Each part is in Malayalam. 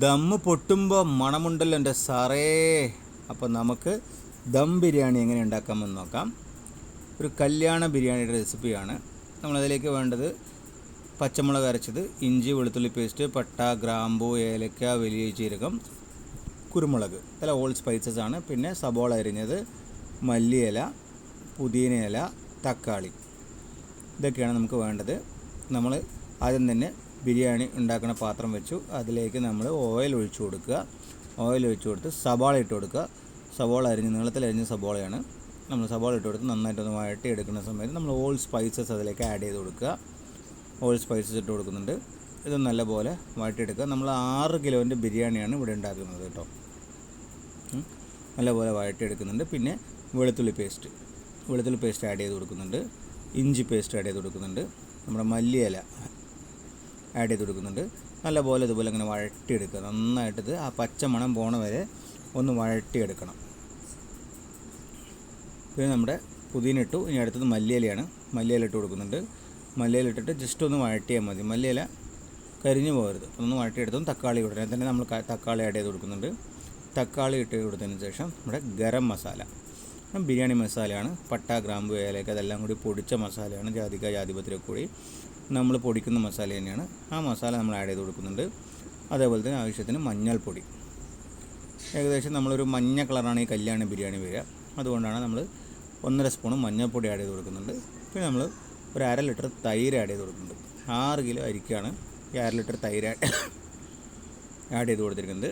ദമ്മ് പൊട്ടുമ്പോൾ മണമുണ്ടല്ലോ എന്റെ സാറേ. അപ്പോൾ നമുക്ക് ദം ബിരിയാണി എങ്ങനെ ഉണ്ടാക്കാമെന്ന് നോക്കാം. ഒരു കല്യാണ ബിരിയാണിയുടെ റെസിപ്പിയാണ്. നമ്മളതിലേക്ക് വേണ്ടത് പച്ചമുളക് അരച്ചത് ഇഞ്ചി വെളുത്തുള്ളി പേസ്റ്റ് പട്ട ഗ്രാമ്പു ഏലക്ക വലിയ ജീരകം കുരുമുളക്. ഇതെല്ലാം ഓൾ സ്പൈസസ് ആണ്. പിന്നെ സബോള അരിഞ്ഞത് മല്ലിയില പുതിന തക്കാളി. ഇതൊക്കെയാണ് നമുക്ക് വേണ്ടത്. നമ്മൾ ആദ്യം തന്നെ ബിരിയാണി ഉണ്ടാക്കുന്ന പാത്രം വെച്ചു. അതിലേക്ക് നമ്മൾ ഓയിൽ ഒഴിച്ചു കൊടുക്കുക. ഓയിൽ ഒഴിച്ചു കൊടുത്ത് സവാള ഇട്ട് കൊടുക്കുക. സവാള അരിഞ്ഞ് നീളത്തിലരിഞ്ഞ സവാളയാണ്. നമ്മൾ സവാള ഇട്ട് കൊടുത്ത് നന്നായിട്ടൊന്ന് വഴട്ടി എടുക്കുന്ന സമയത്ത് നമ്മൾ ഓൾ സ്പൈസസ് അതിലേക്ക് ആഡ് ചെയ്ത് കൊടുക്കുക. ഓൾ സ്പൈസസ് ഇട്ട് കൊടുക്കുന്നുണ്ട്. ഇത് നല്ലപോലെ വഴട്ടിയെടുക്കുക. നമ്മൾ ആറ് കിലോന്റെ ബിരിയാണിയാണ് ഇവിടെ ഉണ്ടാക്കുന്നത് കേട്ടോ. നല്ലപോലെ വഴട്ടിയെടുക്കുന്നുണ്ട്. പിന്നെ വെളുത്തുള്ളി പേസ്റ്റ്. വെളുത്തുള്ളി പേസ്റ്റ് ആഡ് ചെയ്ത് കൊടുക്കുന്നുണ്ട്. ഇഞ്ചി പേസ്റ്റ് ആഡ് ചെയ്ത് കൊടുക്കുന്നുണ്ട്. നമ്മുടെ മല്ലിയില. ആഡ് ചെയ്ത് കൊടുക്കുന്നുണ്ട്. നല്ലപോലെ ഇതുപോലെ ഇങ്ങനെ വഴട്ടിയെടുക്കുക. നന്നായിട്ട് ഇത് ആ പച്ച മണം പോണ വരെ ഒന്ന് വഴട്ടിയെടുക്കണം. പിന്നെ നമ്മുടെ പുതിന ഇട്ടു. ഇനി അടുത്തത് മല്ലിയിലയാണ്. മല്ലിയില ഇട്ട് കൊടുക്കുന്നുണ്ട്. മല്ലിയില ഇട്ടിട്ട് ജസ്റ്റ് ഒന്ന് വഴട്ടിയാൽ മതി. മല്ലിയില കരിഞ്ഞു പോകരുത്. ഒന്ന് വഴട്ടിയെടുത്തും തക്കാളി ഉടനെ തന്നെ നമ്മൾ തക്കാളി ആഡ് ചെയ്ത് കൊടുക്കുന്നുണ്ട്. തക്കാളി ഇട്ട് കൊടുത്തതിന് ശേഷം നമ്മുടെ ഗരം മസാല. ബിരിയാണി മസാലയാണ് പട്ട ഗ്രാമ്പ് ഏലക്ക അതെല്ലാം കൂടി പൊടിച്ച മസാലയാണ് ജാതിക്ക ജാതിപത്രി കൂടി നമ്മൾ പൊടിക്കുന്ന മസാല തന്നെയാണ്. ആ മസാല നമ്മൾ ആഡ് ചെയ്ത് കൊടുക്കുന്നുണ്ട്. അതേപോലെ തന്നെ ആവശ്യത്തിന് മഞ്ഞൾപ്പൊടി. ഏകദേശം നമ്മളൊരു മഞ്ഞ കളറാണ് ഈ കല്യാണ ബിരിയാണി വരിക. അതുകൊണ്ടാണ് നമ്മൾ ഒന്നര സ്പൂൺ മഞ്ഞൾപ്പൊടി ആഡ് ചെയ്ത് കൊടുക്കുന്നുണ്ട്. പിന്നെ നമ്മൾ ഒരു അര ലിറ്റർ തൈര് ആഡ് ചെയ്ത് കൊടുക്കുന്നുണ്ട്. ആറ് കിലോ അരിക്കാണ് ഈ അര ലിറ്റർ തൈര് ആഡ് ചെയ്ത് കൊടുത്തിരിക്കുന്നത്.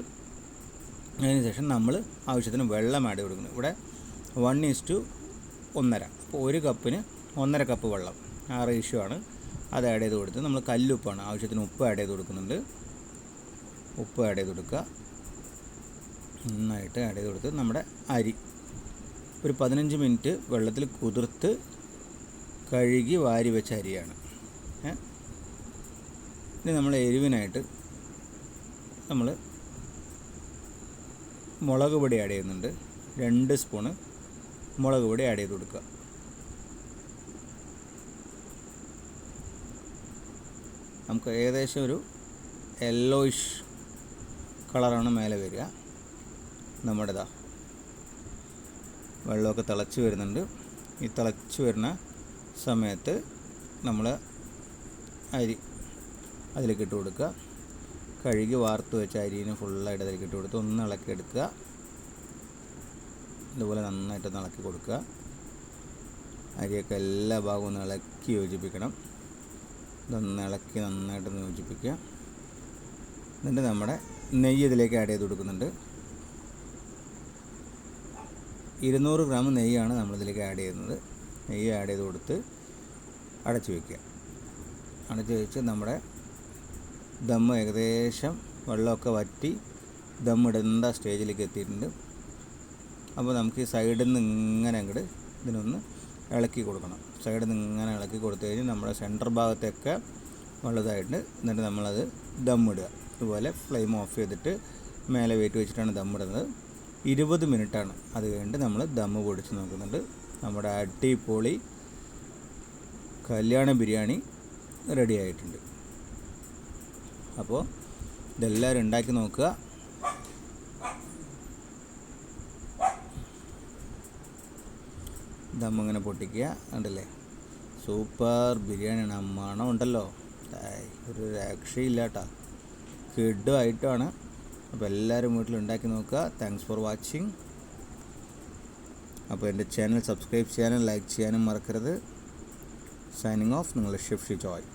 അതിനുശേഷം നമ്മൾ ആവശ്യത്തിന് വെള്ളം ആഡ് ചെയ്ത് കൊടുക്കുന്നത് ഇവിടെ വൺ ഈസ് ടു ഒന്നര. അപ്പോൾ ഒരു കപ്പിന് ഒന്നര കപ്പ് വെള്ളം. ആ റേഷ്യോ ആണ്. അത് ആഡ് ചെയ്ത് കൊടുത്ത് നമ്മൾ കല്ലുപ്പാണ്. ആവശ്യത്തിന് ഉപ്പ് ആഡ് ചെയ്ത് കൊടുക്കുന്നുണ്ട്. ഉപ്പ് ആഡ് ചെയ്ത് കൊടുക്കുക. നന്നായിട്ട് ആഡ് ചെയ്ത് കൊടുത്ത് നമ്മുടെ അരി. ഒരു പതിനഞ്ച് മിനിറ്റ് വെള്ളത്തിൽ കുതിർത്ത് കഴുകി വാരി വെച്ച അരിയാണ്. ഇനി നമ്മൾ എരിവിനായിട്ട് നമ്മൾ മുളക് പൊടി ആഡ് ചെയ്യുന്നുണ്ട്. രണ്ട് സ്പൂണ് മുളക് പൊടി ആഡ് ചെയ്ത് കൊടുക്കുക. നമുക്ക് ഏകദേശം ഒരു യെല്ലോയിഷ് കളറാണ് മേലെ വരിക. നമ്മുടേതാ വെള്ളമൊക്കെ തിളച്ച് വരുന്നുണ്ട്. ഈ തിളച്ച് വരുന്ന സമയത്ത് നമ്മൾ അരി അതിലേക്ക് ഇട്ട് കൊടുക്കുക. കഴുകി വാർത്ത് വെച്ച അരിനെ ഫുള്ളായിട്ട് അതിലേക്ക് ഇട്ട് കൊടുത്ത് ഒന്ന് ഇളക്കി എടുക്കുക. ഇതുപോലെ നന്നായിട്ട് ഇളക്കി കൊടുക്കുക. അരിയൊക്കെ എല്ലാ ഭാഗവും ഒന്ന് ഇളക്കി യോജിപ്പിക്കണം. ഇതൊന്ന് ഇളക്കി നന്നായിട്ടൊന്ന് യോജിപ്പിക്കുക. എന്നിട്ട് നമ്മുടെ നെയ്യ് ഇതിലേക്ക് ആഡ് ചെയ്ത് കൊടുക്കുന്നുണ്ട്. ഇരുന്നൂറ് ഗ്രാം നെയ്യാണ് നമ്മളിതിലേക്ക് ആഡ് ചെയ്യുന്നത്. നെയ്യ് ആഡ് ചെയ്ത് കൊടുത്ത് അടച്ചു വയ്ക്കുക അടച്ചു വെച്ച് നമ്മുടെ ദം ഏകദേശം വെള്ളമൊക്കെ വറ്റി ദം ഇടേണ്ട സ്റ്റേജിലേക്ക് എത്തിയിട്ടുണ്ട്. അപ്പോൾ നമുക്ക് ഈ സൈഡിൽ നിന്ന് ഇങ്ങനെ അങ്ങോട്ട് ഇതിനൊന്ന് ഇളക്കി കൊടുക്കണം. സൈഡിൽ നിന്ന് ഇങ്ങനെ ഇളക്കി കൊടുത്തു കഴിഞ്ഞാൽ നമ്മുടെ സെന്റർ ഭാഗത്തൊക്കെ ഉള്ളതായിട്ട് എന്നിട്ട് നമ്മളത് ദം ഇടുക. ഇതുപോലെ ഫ്ലെയിം ഓഫ് ചെയ്തിട്ട് മേലെ വെയിറ്റ് വെച്ചിട്ടാണ് ദം ഇടുന്നത്. ഇരുപത് മിനിറ്റാണ്. അത് കഴിഞ്ഞിട്ട് നമ്മൾ ദമ്മ് പൊടിച്ച് നോക്കുന്നുണ്ട്. നമ്മുടെ അടിപൊളി കല്യാണ ബിരിയാണി റെഡി ആയിട്ടുണ്ട്. അപ്പോൾ ഇതെല്ലാവരും ഉണ്ടാക്കി നോക്കുക. ദം ഇങ്ങനെ പൊട്ടിക്കുക കണ്ടില്ലേ? സൂപ്പർ ബിരിയാണിയാണ്. ആ മണം ഉണ്ടല്ലോ. ഒരു രക്ഷയില്ല കേട്ടോ കിഡുമായിട്ടാണ് അപ്പോൾ എല്ലാവരും വീട്ടിൽ ഉണ്ടാക്കി നോക്കുക. താങ്ക്സ് ഫോർ വാച്ചിങ് അപ്പോൾ എന്റെ ചാനൽ സബ്സ്ക്രൈബ് ചെയ്യാനും ലൈക്ക് ചെയ്യാനും മറക്കരുത്. സൈനിങ് ഓഫ് നിങ്ങളുടെ ഷിഫ്റ്റ് ജോയ്.